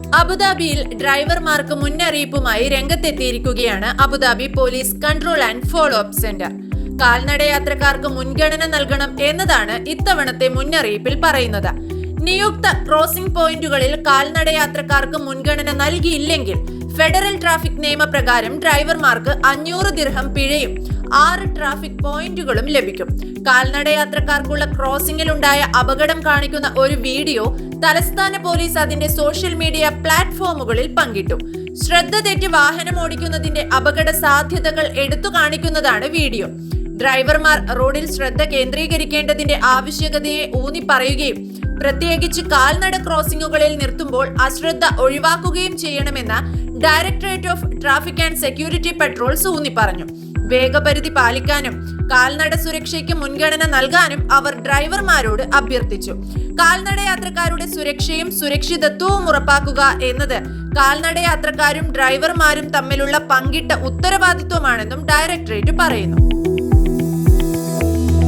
അബുദാബിയിൽ ഡ്രൈവർമാർക്ക് മുന്നറിയിപ്പുമായി രംഗത്തെത്തിയിരിക്കുകയാണ് Abu Dhabi police control and follow up centre. കാൽനടയാത്രക്കാർക്ക് മുൻഗണന നൽകണം എന്നതാണ് ഇത്തവണത്തെ മുന്നറിയിപ്പിൽ പറയുന്നത്. നിയുക്ത ക്രോസിംഗ് പോയിന്റുകളിൽ കാൽനടയാത്രക്കാർക്ക് മുൻഗണന നൽകിയില്ലെങ്കിൽ ഫെഡറൽ ട്രാഫിക് നിയമപ്രകാരം ഡ്രൈവർമാർക്ക് അഞ്ഞൂറ് ദിർഹം പിഴയും ആറ് ട്രാഫിക് പോയിന്റുകളും ലഭിക്കും. കാൽനട യാത്രക്കാർക്കുള്ള ക്രോസിംഗിലുണ്ടായ അപകടം കാണിക്കുന്ന ഒരു വീഡിയോ തലസ്ഥാന പോലീസ് അതിന്റെ സോഷ്യൽ മീഡിയ പ്ലാറ്റ്ഫോമുകളിൽ പങ്കിട്ടു. ശ്രദ്ധ തെറ്റി വാഹനം ഓടിക്കുന്നതിന്റെ അപകട സാധ്യതകൾ എടുത്തു കാണിക്കുന്നതാണ് വീഡിയോ. ഡ്രൈവർമാർ റോഡിൽ ശ്രദ്ധ കേന്ദ്രീകരിക്കേണ്ടതിന്റെ ആവശ്യകതയെ ഊന്നി പറയുകയും പ്രത്യേകിച്ച് കാൽനട ക്രോസിംഗുകളിൽ നിർത്തുമ്പോൾ അശ്രദ്ധ ഒഴിവാക്കുകയും ചെയ്യണമെന്ന് directorate of traffic and security patrols ഊന്നി പറഞ്ഞു. വേഗപരിധി പാലിക്കാനും കാൽനട സുരക്ഷയ്ക്ക് മുൻഗണന നൽകാനും അവർ ഡ്രൈവർമാരോട് അഭ്യർത്ഥിച്ചു. കാൽനട യാത്രക്കാരുടെ സുരക്ഷയും സുരക്ഷിതത്വവും ഉറപ്പാക്കുക എന്നത് കാൽനട യാത്രക്കാരും ഡ്രൈവർമാരും തമ്മിലുള്ള പങ്കിട്ട ഉത്തരവാദിത്വമാണെന്നും ഡയറക്ടറേറ്റ് പറയുന്നു.